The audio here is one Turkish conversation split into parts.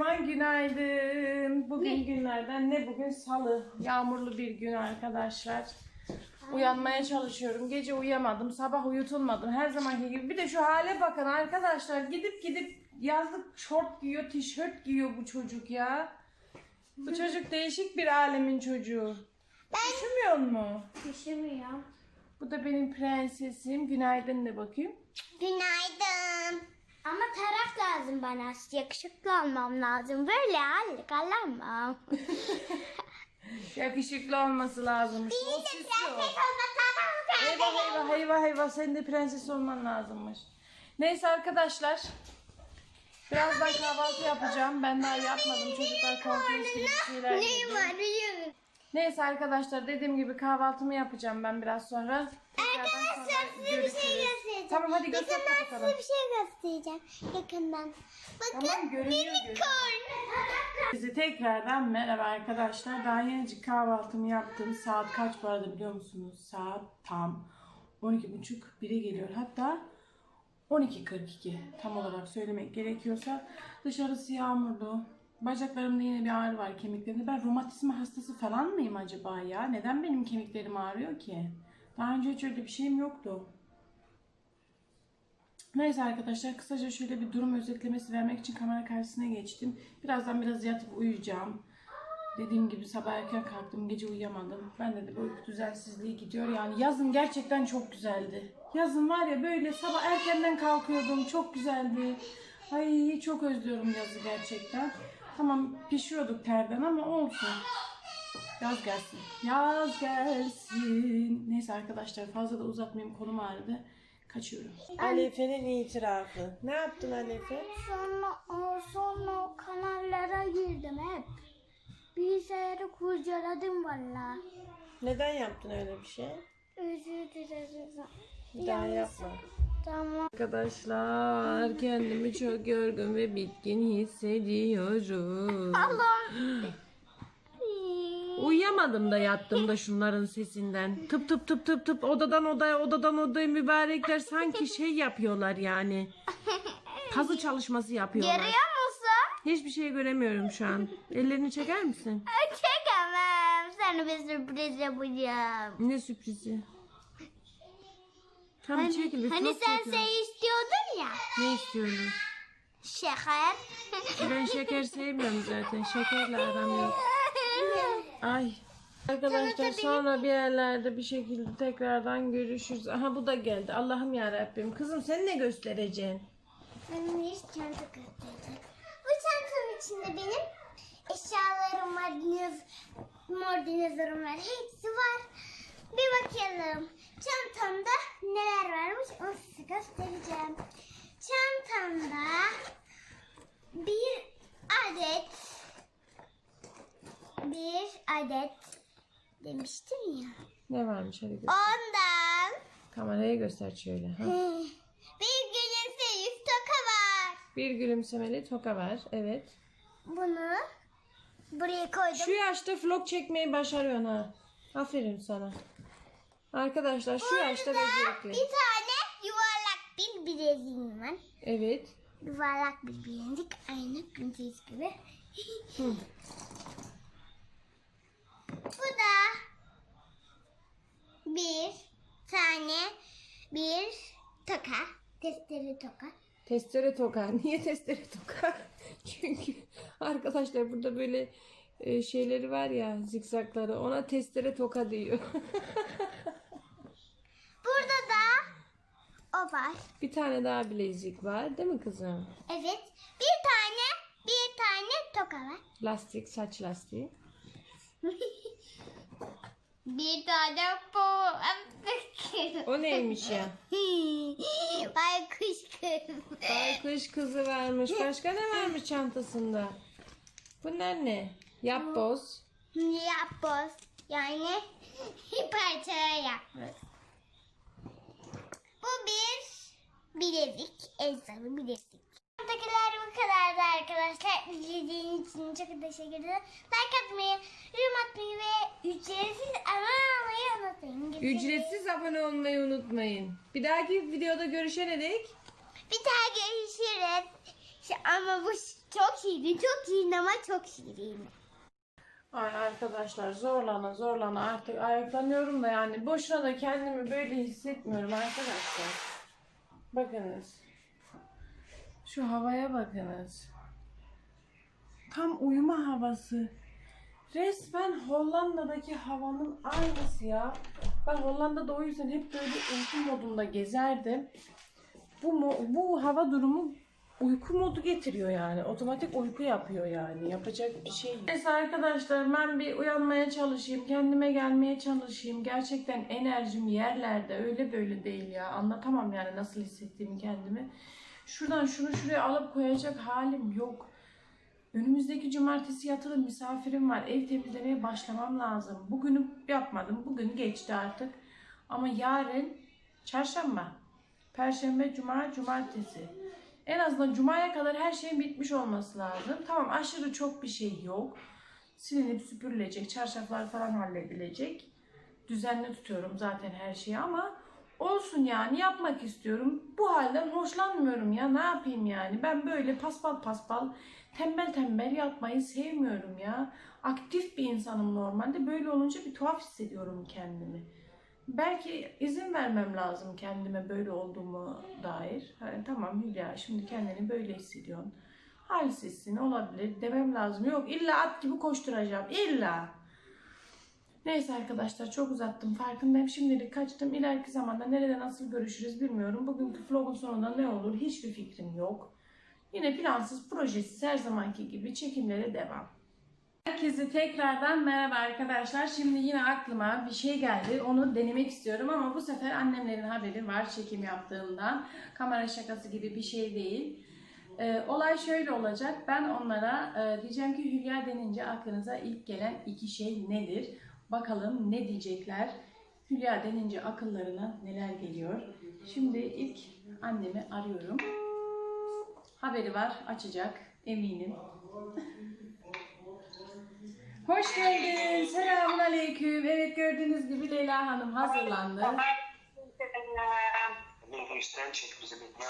kocaman günaydın. Bugün günlerden ne bugün salı. Yağmurlu bir gün arkadaşlar. Uyanmaya çalışıyorum. Gece uyuyamadım. Sabah uyutulmadım. Her zamanki gibi. Bir de şu hale bakın arkadaşlar. Gidip gidip yazlık şort giyiyor, tişört giyiyor bu çocuk ya. Bu çocuk değişik bir alemin çocuğu. Üşümüyor mu? Üşümüyorum. Bu da benim prensesim. Günaydın de bakayım. Günaydın. Ama tarak lazım bana. Yakışıklı olmam lazım. Böyle halde kalamam. Yakışıklı olması lazımmış. O İyi de prenses olmak lazım. Eyvah eyvah eyvah eyvah senin de prenses olman lazımmış. Neyse arkadaşlar. Birazdan kahvaltı yapacağım. Ben daha yapmadım. Çocuklar korkunç gibi bir şeyler yedi. var biliyorum. Neyse arkadaşlar dediğim gibi kahvaltımı yapacağım ben biraz sonra. Tekrardan Arkadaşlar sonra size bir şey görüşürüz. göstereceğim. Tamam hadi göster Yakından size bir şey göstereceğim. Yakından. Bakın. Tamam, görünüyor. Unicorn. Size tekrardan merhaba arkadaşlar. Daha yenicik kahvaltımı yaptım. Saat kaç bu arada biliyor musunuz? Saat tam 12.30 1'e geliyor. Hatta 12.42 tam olarak söylemek gerekiyorsa. Dışarısı yağmurlu. Bacaklarımda yine bir ağrı var kemiklerimde. Ben romatizma hastası falan mıyım acaba ya? Neden benim kemiklerim ağrıyor ki? Daha önce hiç öyle bir şeyim yoktu. Neyse arkadaşlar kısaca şöyle bir durum özetlemesi vermek için kamera karşısına geçtim. Birazdan biraz yatıp uyuyacağım. Dediğim gibi sabah erken kalktım, gece uyuyamadım. Bende de bu uyku düzensizliği gidiyor. Yani yazın gerçekten çok güzeldi. Yazın var ya böyle sabah erkenden kalkıyordum, çok güzeldi. Ay çok özlüyorum yazı gerçekten. Tamam pişiyorduk terden ama olsun. Yaz gelsin. Yaz gelsin. Neyse arkadaşlar fazla da uzatmayayım kolum ağrıdı. Kaçıyorum. Alefe'nin itirafı. Ne yaptın Alefe? Sonra, sonra o kanallara girdim hep. Bilgisayarı kurcaladım valla. Neden yaptın öyle bir şey? Özür dilerim. Bir daha yapma. Tamam. Arkadaşlar kendimi çok yorgun ve bitkin hissediyorum. Allah'ım. Uyuyamadım da yattım da şunların sesinden. Tıp tıp tıp tıp tıp odadan odaya odadan odaya mübarekler sanki şey yapıyorlar yani. Kazı çalışması yapıyorlar. Görüyor musun? Hiçbir şey göremiyorum şu an. Ellerini çeker misin? Çekemem. Sana bir sürpriz yapacağım. Ne sürprizi? Tamam çekil bir Hani sen çekiyorum. şey istiyordun ya. Ne istiyorum? Şeker. Ben şeker sevmiyorum zaten. Şekerle aram yok. Ay. Arkadaşlar sonra bir yerlerde bir şekilde tekrardan görüşürüz. Aha bu da geldi. Allah'ım ya Rabbim. Kızım sen ne göstereceksin? Benim hiç çanta göstereceğim. Bu çantanın içinde benim eşyalarım var, dinoz, mor dinozorum var, hepsi var. Bir bakalım. Çantamda neler varmış onu size göstereceğim. Çantamda bir adet bir adet demiştim ya. Ne varmış hadi göster. Ondan Kameraya göster şöyle. Ha. bir gülümse yüz toka var. Bir gülümsemeli toka var. Evet. Bunu buraya koydum. Şu yaşta vlog çekmeyi başarıyorsun ha. Aferin sana. Arkadaşlar şu yaşta Burada becerikli. bir tane yuvarlak bir bileziğim var. Evet. Yuvarlak bir bilezik aynı prenses gibi. Hı. Bu da bir tane bir toka. Testere toka. Testere toka. Niye testere toka? Çünkü arkadaşlar burada böyle e, şeyleri var ya zikzakları ona testere toka diyor. Burada da o var. Bir tane daha bilezik var değil mi kızım? Evet. Bir tane bir tane toka var. Lastik, saç lastiği. bir tane bu. O neymiş ya? Baykuş kız. Baykuş kızı varmış. Başka ne varmış çantasında? Bunlar ne? Yapboz. Yapboz. Yani parçaya yapboz. Bu bir bilezik. Elsalı bilezik. Buradakiler bu kadardı arkadaşlar. İzlediğiniz için çok teşekkür ederim. Like atmayı, yorum atmayı ve ücretsiz abone olmayı unutmayın. Görüşürüz. Ücretsiz abone olmayı unutmayın. Bir dahaki videoda görüşene dek Bir daha görüşürüz. Ama bu Çok şirin, çok şirin ama çok şirin. Ay arkadaşlar zorlana zorlana artık ayaklanıyorum da yani boşuna da kendimi böyle hissetmiyorum arkadaşlar. Bakınız. Şu havaya bakınız. Tam uyuma havası. Resmen Hollanda'daki havanın aynısı ya. Ben Hollanda'da o yüzden hep böyle uyku modunda gezerdim. Bu bu hava durumu uyku modu getiriyor yani. Otomatik uyku yapıyor yani. Yapacak bir şey yok. Neyse arkadaşlar ben bir uyanmaya çalışayım. Kendime gelmeye çalışayım. Gerçekten enerjim yerlerde. Öyle böyle değil ya. Anlatamam yani nasıl hissettiğimi kendimi. Şuradan şunu şuraya alıp koyacak halim yok. Önümüzdeki cumartesi yatılı misafirim var. Ev temizlemeye başlamam lazım. Bugünü yapmadım. Bugün geçti artık. Ama yarın çarşamba, perşembe, cuma, cumartesi. En azından cumaya kadar her şeyin bitmiş olması lazım. Tamam aşırı çok bir şey yok. Silinip süpürülecek, çarşaflar falan halledilecek. Düzenli tutuyorum zaten her şeyi ama olsun yani yapmak istiyorum. Bu halden hoşlanmıyorum ya ne yapayım yani. Ben böyle paspal paspal tembel tembel yatmayı sevmiyorum ya. Aktif bir insanım normalde. Böyle olunca bir tuhaf hissediyorum kendimi. Belki izin vermem lazım kendime böyle olduğumu dair. Hani tamam Hülya şimdi kendini böyle hissediyorsun. Halsizsin olabilir demem lazım. Yok illa at gibi koşturacağım. İlla. Neyse arkadaşlar çok uzattım farkındayım. Şimdilik kaçtım. İleriki zamanda nerede nasıl görüşürüz bilmiyorum. Bugünkü vlogun sonunda ne olur hiçbir fikrim yok. Yine plansız projesiz her zamanki gibi çekimlere devam. Herkese tekrardan merhaba arkadaşlar. Şimdi yine aklıma bir şey geldi. Onu denemek istiyorum ama bu sefer annemlerin haberi var çekim yaptığımdan. Kamera şakası gibi bir şey değil. Ee, olay şöyle olacak. Ben onlara e, diyeceğim ki Hülya denince aklınıza ilk gelen iki şey nedir? Bakalım ne diyecekler? Hülya denince akıllarına neler geliyor? Şimdi ilk annemi arıyorum. Haberi var, açacak eminim. Hoş geldin. Selamun aleyküm. Evet gördüğünüz gibi Leyla Hanım hazırlandı. Bu üstten çek bir ne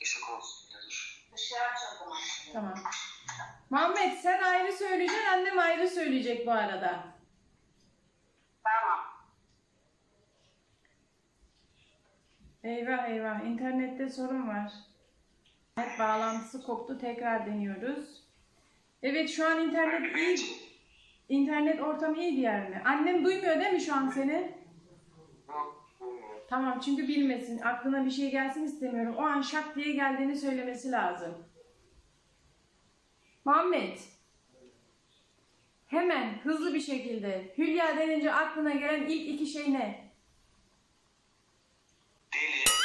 Işık olsun. Tamam. Muhammed sen ayrı söyleyeceksin, annem ayrı söyleyecek bu arada. Tamam. Eyvah eyvah internette sorun var. Evet, bağlantısı koptu tekrar deniyoruz. Evet şu an internet iyi. İnternet ortamı iyi bir yer mi? Annem duymuyor değil mi şu an seni? Tamam çünkü bilmesin. Aklına bir şey gelsin istemiyorum. O an şak diye geldiğini söylemesi lazım. Muhammed. Hemen hızlı bir şekilde Hülya denince aklına gelen ilk iki şey ne? Deli.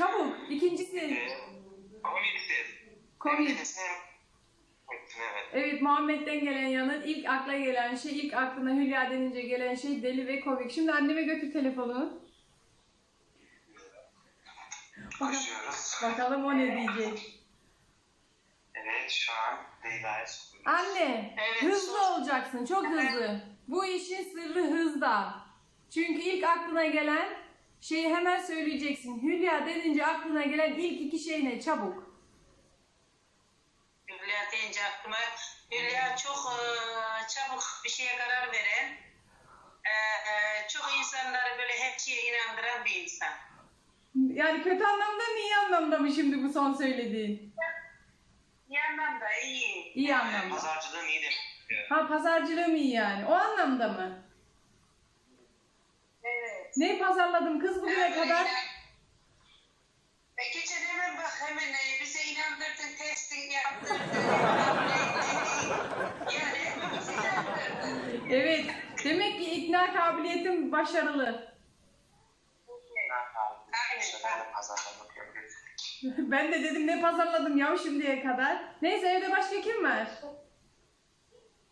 Çabuk. İkincisi e, Komikti. komik. Evet. Evet Muhammed'den gelen yanıt ilk akla gelen şey, ilk aklına Hülya denince gelen şey deli ve komik. Şimdi anneme götür telefonu. Koşuyoruz. bakalım o ne diyecek. Evet şu an Leyla'ya. Anne, Evet, hızlı sus. olacaksın, çok hızlı. Bu işin sırrı hızda. Çünkü ilk aklına gelen şeyi hemen söyleyeceksin. Hülya denince aklına gelen ilk iki şey ne? Çabuk. Hülya deyince aklıma Hülya çok eee, çabuk bir şeye karar veren eee, eee, çok insanları böyle her şeye inandıran bir insan. Yani kötü anlamda mı iyi anlamda mı şimdi bu son söylediğin? Bir yandan da iyi. İyi anlamda. Pazarcılığın iyi demek. Ha pazarcılığım iyi yani. O anlamda mı? Evet. Ne pazarladım kız bugüne kadar? E geçen hemen bak hemen e, bize inandırdın, testing yaptırdın. yani hemen bizi inandırdın. Evet. Demek ki ikna kabiliyetim başarılı. Ben de dedim ne pazarladım ya şimdiye kadar. Neyse evde başka kim var?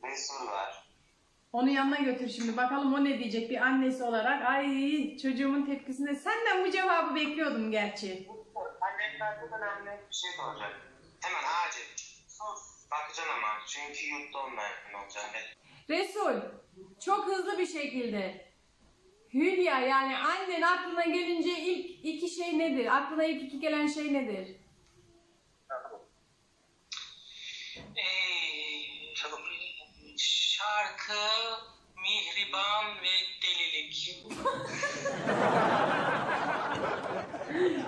Resul var. Onu yanına götür şimdi. Bakalım o ne diyecek bir annesi olarak. Ay çocuğumun tepkisinde. Senden bu cevabı bekliyordum gerçi. Annem kartından annem bir şey soracak. Hemen acil. Sus. Bakacaksın ama çünkü yurtta olmayan olacak. Resul çok hızlı bir şekilde. Hülya yani annen aklına gelince ilk iki şey nedir? Aklına ilk iki gelen şey nedir? Ee, şarkı, mihriban ve delilik.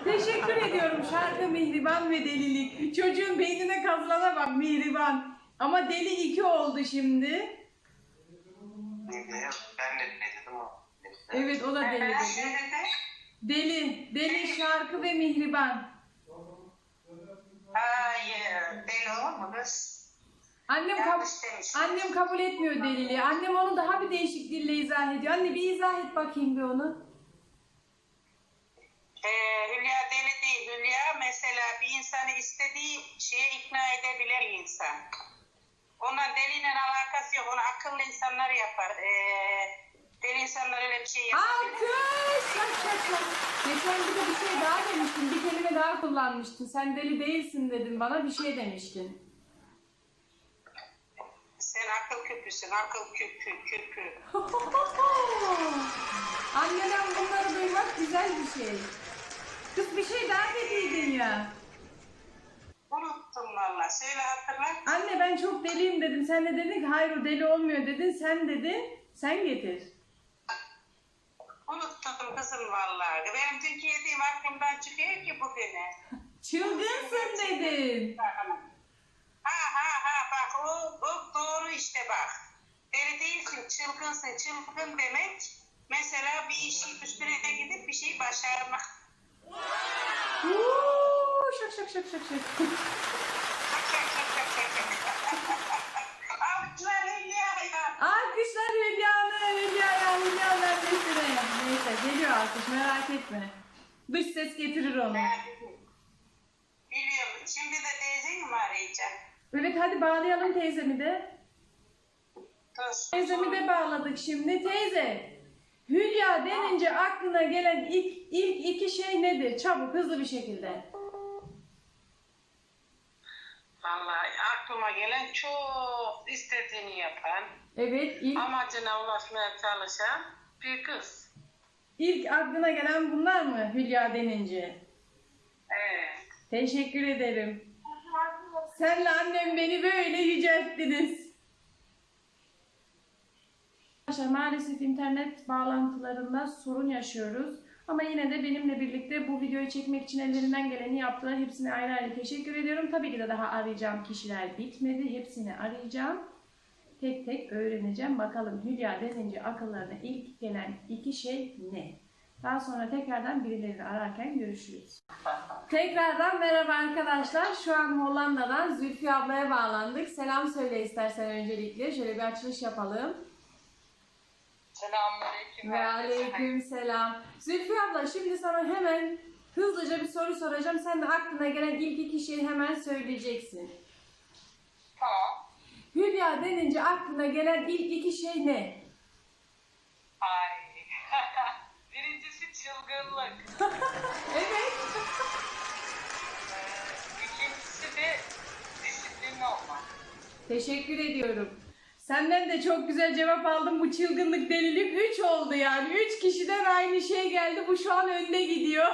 Teşekkür ediyorum şarkı Mihriban ve Delilik. Çocuğun beynine kazılana bak Mihriban. Ama deli iki oldu şimdi. Ne diyor? Ben de ne dedim o? Evet o da deli dedi. Deli, deli şarkı ve Mihriban. Hayır, deli olur mu kız? Annem, kab- Yanlış demiş. annem kabul etmiyor deliliği. Annem onu daha bir değişik dille izah ediyor. Anne bir izah et bakayım bir onu. Ee, Hülya deli değil. Hülya mesela bir insanı istediği şeye ikna edebilir insan. Ona deliyle alakası yok. Onu akıllı insanlar yapar. Ee, deli insanlar öyle bir şey yapar. Alkış! Şak şak şak. Geçen bir de bir şey daha demiştin. Bir kelime daha kullanmıştın. Sen deli değilsin dedin bana bir şey demiştin. Sen akıl küpüsün, akıl küpü, küpü. Anneden bunları duymak güzel bir şey. Kız bir şey daha dediydin ya. Unuttum valla. Söyle hatırlat. Anne ben çok deliyim dedim. Sen de dedin ki hayır o deli olmuyor dedin. Sen dedin. Sen getir. Unuttum kızım vallahi. Benim dünkü yediğim aklımdan çıkıyor ki bugüne. Çılgınsın dedin. Ha ha ha bak o, o doğru işte bak. Deli değilsin, çılgınsın. Çılgın demek mesela bir işin üstüne gidip bir şeyi başarmak. Uuu, şak şak şak şak şak. Avcılar Hülya ya. Alkışlar Hülya'nı, Hülya'ya, Hülya vermesine. Neyse geliyor alkış merak etme. Dış ses getirir onu. Biliyorum. Şimdi de teyzeni mi arayacağım? Evet hadi bağlayalım teyzemi de. Teyzemi de bağladık şimdi. Teyze, Hülya denince aklına gelen ilk, ilk iki şey nedir? Çabuk hızlı bir şekilde. Vallahi aklıma gelen çok istediğini yapan, Evet ilk, amacına ulaşmaya çalışan bir kız. ilk aklına gelen bunlar mı Hülya denince? Evet. Teşekkür ederim. Senle annem beni böyle yücelttiniz. Arkadaşlar maalesef internet bağlantılarında sorun yaşıyoruz. Ama yine de benimle birlikte bu videoyu çekmek için ellerinden geleni yaptılar. Hepsine ayrı ayrı teşekkür ediyorum. Tabii ki de daha arayacağım kişiler bitmedi. Hepsini arayacağım. Tek tek öğreneceğim. Bakalım Hülya denince akıllarına ilk gelen iki şey ne? Daha sonra tekrardan birilerini ararken görüşürüz. Tekrardan merhaba arkadaşlar. Şu an Hollanda'dan Zülfü ablaya bağlandık. Selam söyle istersen öncelikle. Şöyle bir açılış yapalım. Selamünaleyküm. Ve aleyküm selam. Zülfü abla şimdi sana hemen hızlıca bir soru soracağım. Sen de aklına gelen ilk iki şeyi hemen söyleyeceksin. Tamam. Hülya denince aklına gelen ilk iki şey ne? Ay. Birincisi çılgınlık. Evet. Ee, İkincisi de disiplinli olmak. Teşekkür ediyorum. Senden de çok güzel cevap aldım. Bu çılgınlık delilik 3 oldu yani. 3 kişiden aynı şey geldi. Bu şu an önde gidiyor.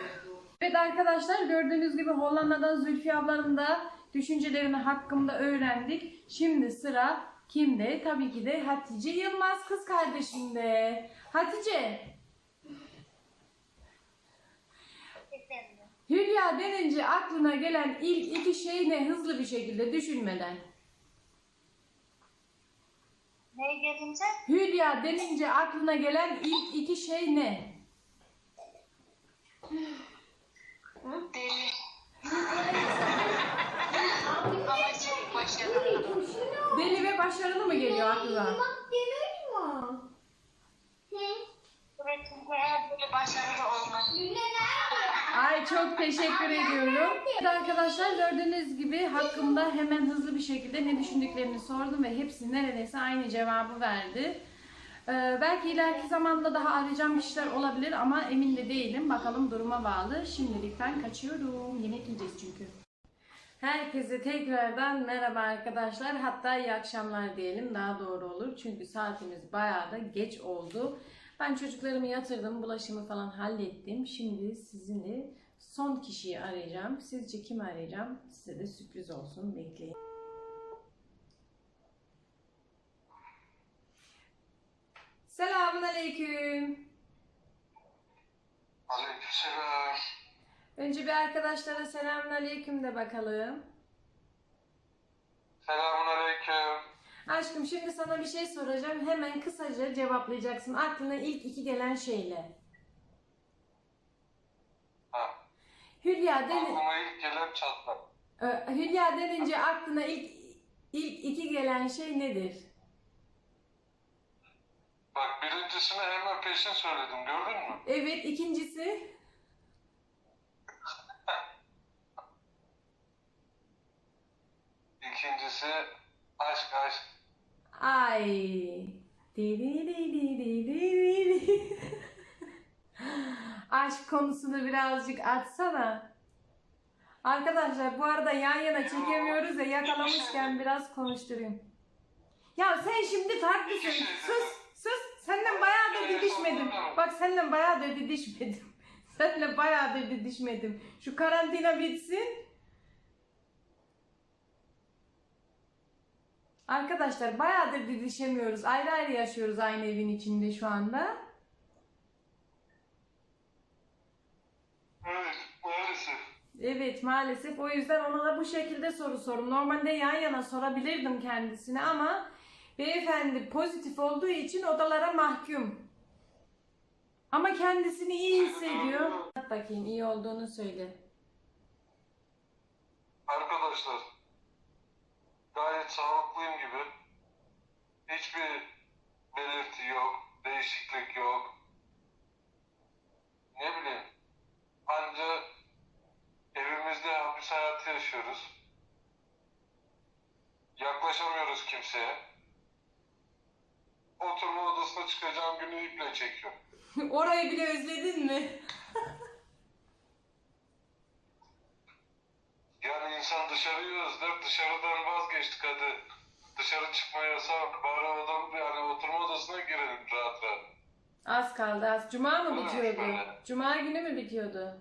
evet arkadaşlar gördüğünüz gibi Hollanda'dan Zülfiye ablanın da düşüncelerini hakkımda öğrendik. Şimdi sıra kimde? Tabii ki de Hatice Yılmaz kız kardeşimde. Hatice, Hülya denince aklına gelen ilk iki şey ne? Hızlı bir şekilde düşünmeden. Ne gelince? Hülya denince aklına gelen ilk iki şey ne? Deli. Ama çok başarılı. Deli ve başarılı mı geliyor aklına? Bak demek mi? Sürekli her böyle başarılı olmak. Ay çok teşekkür ediyorum. Evet arkadaşlar gördüğünüz gibi hakkımda hemen hızlı bir şekilde ne düşündüklerini sordum ve hepsi neredeyse aynı cevabı verdi. Ee, belki ileriki zamanda daha arayacağım kişiler olabilir ama emin de değilim. Bakalım duruma bağlı. Şimdilik ben kaçıyorum. Yemek yiyeceğiz çünkü. Herkese tekrardan merhaba arkadaşlar. Hatta iyi akşamlar diyelim daha doğru olur. Çünkü saatimiz bayağı da geç oldu. Ben çocuklarımı yatırdım, bulaşımı falan hallettim. Şimdi sizinle son kişiyi arayacağım. Sizce kimi arayacağım? Size de sürpriz olsun. Bekleyin. Selamun aleyküm. Aleykümselam. Önce bir arkadaşlara selamun aleyküm de bakalım. Selamun aleyküm. Aşkım şimdi sana bir şey soracağım. Hemen kısaca cevaplayacaksın. Aklına ilk iki gelen şeyle. Ha. Hülya den Aklıma ilk gelen çatlak. Ee, Hülya denince aklına ilk ilk iki gelen şey nedir? Bak birincisini hemen peşin söyledim gördün mü? Evet, ikincisi İkincisi aşk aşk. Ay. Aşk konusunu birazcık açsana. Arkadaşlar bu arada yan yana çekemiyoruz ya yakalamışken biraz konuşturayım. Ya sen şimdi farklısın. Sus sus. Senden bayağıdır didişmedim. Bak senden bayağıdır didişmedim. Seninle bayağıdır didişmedim. Şu karantina bitsin. Arkadaşlar bayağıdır didişemiyoruz. Ayrı ayrı yaşıyoruz aynı evin içinde şu anda. Evet maalesef. Evet maalesef o yüzden ona da bu şekilde soru sorum. Normalde yan yana sorabilirdim kendisine ama beyefendi pozitif olduğu için odalara mahkum. Ama kendisini iyi hissediyor. Bak bakayım iyi olduğunu söyle. Arkadaşlar gayet sağlıklıyım gibi. Hiçbir belirti yok, değişiklik yok. Ne bileyim. Anca evimizde hapis hayatı yaşıyoruz. Yaklaşamıyoruz kimseye. Oturma odasına çıkacağım günü iple çekiyor. Orayı bile özledin mi? Yani insan dışarıyı özler, dışarıdan vazgeçtik hadi. Dışarı çıkma yasağı, bari odam, yani oturma odasına girelim rahat rahat. Az kaldı az. Cuma mı bitiyordu? böyle. Cuma günü mü bitiyordu?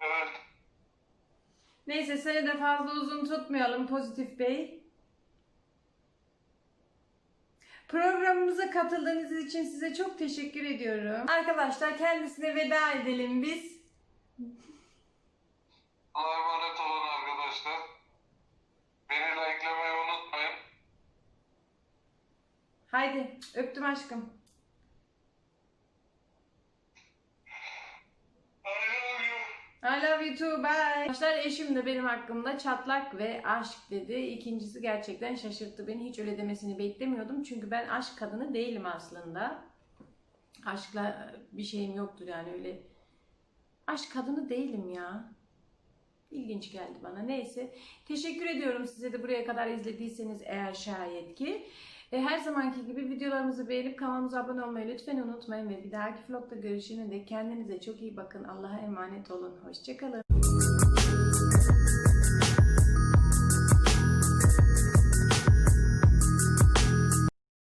Evet, Neyse seni de fazla uzun tutmayalım Pozitif Bey. Programımıza katıldığınız için size çok teşekkür ediyorum. Arkadaşlar kendisine veda edelim biz. Allah'a emanet olun arkadaşlar. Beni like'lamayı unutmayın. Haydi öptüm aşkım. I love you. I love you too. Bye. Arkadaşlar eşim de benim hakkımda çatlak ve aşk dedi. İkincisi gerçekten şaşırttı beni. Hiç öyle demesini beklemiyordum. Çünkü ben aşk kadını değilim aslında. Aşkla bir şeyim yoktur yani öyle. Aşk kadını değilim ya. İlginç geldi bana. Neyse. Teşekkür ediyorum size de buraya kadar izlediyseniz eğer şayet ki. E, her zamanki gibi videolarımızı beğenip kanalımıza abone olmayı lütfen unutmayın ve bir dahaki vlogda görüşene dek kendinize çok iyi bakın. Allah'a emanet olun. Hoşçakalın.